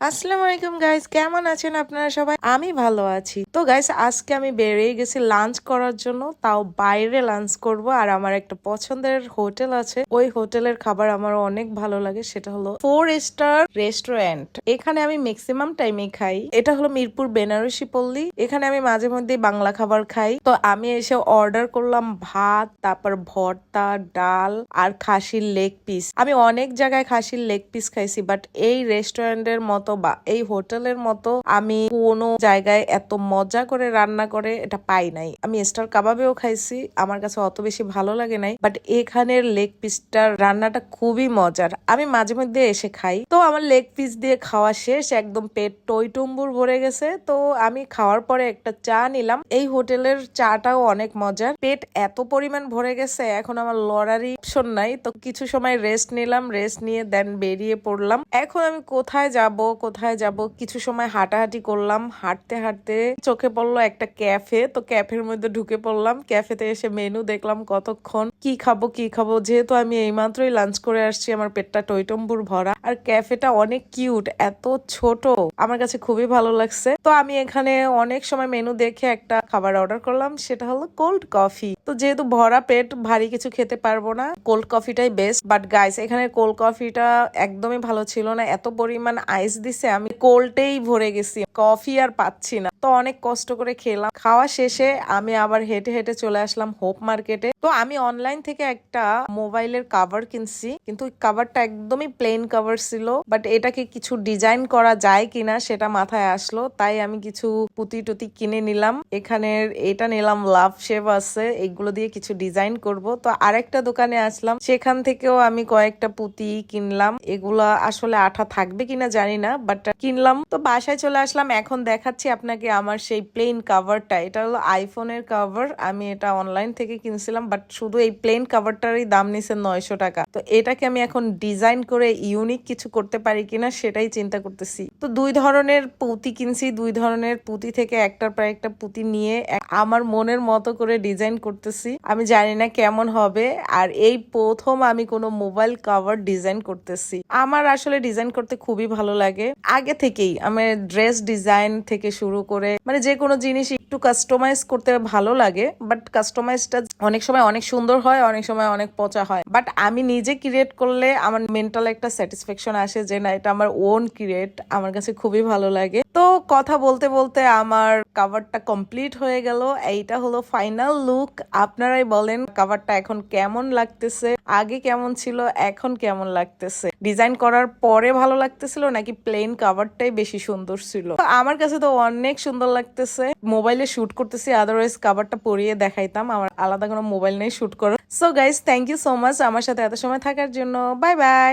আসসালামু আলাইকুম গাইস কেমন আছেন আপনারা সবাই? আমি ভালো আছি। তো গাইস আজকে আমি বেরিয়ে গেছি লাঞ্চ করার জন্য। তাও বাইরে লাঞ্চ করব। আর আমার একটা পছন্দের হোটেল আছে। ওই হোটেলের খাবার আমার অনেক ভালো লাগে। সেটা হলো ফোর স্টার রেস্টুরেন্ট এখানে আমি ম্যাক্সিমাম টাইমে খাই। এটা হলো মিরপুর বেনারসি পল্লী। এখানে আমি মাঝে মধ্যে বাংলা খাবার খাই। তো, আমি এসে অর্ডার করলাম ভাত, তারপর ভর্তা, ডাল আর খাসির লেগ পিস আমি অনেক জায়গায় খাসির লেগ পিস খাইছি বাট এই রেস্টুরেন্টের মতো বা এই হোটেলের মতো আমি কোনো জায়গায় এত মজা করে রান্না করে এটা পাই নাই। আমি স্টার কাবাবেও খাইছি, আমার কাছে অত বেশি ভালো লাগে নাই বাট এখানের লেগ পিসটার রান্নাটা খুবই মজার। আমি মাঝে মধ্যে এসে খাই। তো আমার লেগ পিস দিয়ে খাওয়া শেষ, একদম পেট টইটুম্বুর ভরে গেছে। তো আমি খাওয়ার পরে একটা চা নিলাম। এই হোটেলের চাটাও অনেক মজার। পেট এত পরিমাণ ভরে গেছে, এখন আমার লড়ারই অপশন নাই। তো কিছু সময় রেস্ট নিলাম রেস্ট নিয়ে দেন বেরিয়ে পড়লাম। এখন আমি কোথায় যাব কোথায় যাব? কিছু সময় হাঁটাহাঁটি করলাম। হাঁটতে হাঁটতে চোখে পড়ল একটা ক্যাফে। তো ক্যাফের মধ্যে ঢুকে পড়লাম। ক্যাফেতে এসে মেনু দেখলাম কতক্ষণ, কি খাব কি খাব। যেহেতু আমি এইমাত্রই লাঞ্চ করে আসছি, আমার পেটটা টইটম্বুর ভরা। আর ক্যাফেটা অনেক কিউট, এত ছোট। আমার কাছে খুবই ভালো লাগছে। তো আমি এখানে অনেক সময় মেনু দেখে একটা খাবার অর্ডার করলাম, সেটা হলো কোল্ড কফি। তো যেহেতু ভরা পেট, ভারী কিছু খেতে পারব না। কোল্ড কফিটাই বেস্ট। বাট গাইস, এখানে কোল্ড কফিটা একদমই ভালো ছিল না। এত পরিমাণ আইস দিছে আমি কোল্ডেই ভরে গেছি। কফি আর পাচ্ছি না। তো অনেক কষ্ট করে খেলাম। খাওয়া শেষে আমি আবার হেঁটে হেঁটে চলে আসলাম হোপ মার্কেটে। তো আমি অনলাইন থেকে একটা মোবাইলের কাভার কিনছি। কিন্তু কাভারটা একদমই প্লেন কাভার ছিল। বাট এটাকে কিছু ডিজাইন করা যায় কিনা সেটা মাথায় আসলো। তাই আমি কিছু পুঁতি টুতি কিনে নিলাম। এখানের এটা নিলাম লাভ শেপ আছে এগুলো দিয়ে কিছু ডিজাইন করব। তো আরেকটা দোকানে আসলাম। সেখান থেকেও আমি কয়েকটা পুঁতি কিনলাম। এগুলা আসলে আঠা থাকবে কিনা জানি না বাট কিনলাম। তো বাসায় চলে আসলাম। এখন দেখাচ্ছি আপনাকে আমার সেই প্লেন কাভারটা এটা হলো আইফোনের কাভার আমি এটা অনলাইন থেকে কিনছিলাম বাট শুধু এই প্লেন কাভারটারই দাম নিছে নয়শো টাকা। তো এটাকে আমি এখন ডিজাইন করে ইউনিক কিছু করতে পারি কিনা সেটাই চিন্তা করতেছি। তো দুই ধরনের পুঁতি কিনছি, দুই ধরনের পুঁতি থেকে একটার পর একটা পুঁতি নিয়ে আমার মনের মতো করে ডিজাইন করতেছি। আমি জানি না কেমন হবে, আর এই প্রথম আমি কোনো মোবাইল কাভার ডিজাইন করতেছি। আমার আসলে ডিজাইন করতে খুবই ভালো লাগে। আগে থেকেই আমার ড্রেস ডিজাইন থেকে শুরু করে মানে যে কোনো জিনিস একটু কাস্টমাইজ করতে ভালো লাগে বাট কাস্টমাইজটা অনেক সময় অনেক সুন্দর হয়, অনেক সময় অনেক পচা হয়। বাট আমি নিজে ক্রিয়েট করলে আমার মেন্টাল একটা স্যাটিসফ্যাকশন আসে যে না, এটা আমার ওন ক্রিয়েট আমার কাছে খুবই ভালো লাগে। তো কথা বলতে বলতে আমার কাভারটা কমপ্লিট হয়ে গেল। এইটা হলো ফাইনাল লুক আপনারাই বলেন কাভারটা এখন কেমন লাগতেছে? আগে কেমন ছিল? এখন কেমন লাগতেছে? ডিজাইন করার পরে ভালো লাগতেছিল, নাকি প্লেন কাভারটাই বেশি সুন্দর ছিল? আমার কাছে তো অনেক সুন্দর লাগতেছে। মোবাইলে শুট করতেছি আদারওয়াইজ কাভারটা পরিয়ে দেখাইতাম। আমার আলাদা কোনো মোবাইল নেই, শুট করো so guys thank you so much আমার সাথে এত সময় থাকার জন্য। Bye bye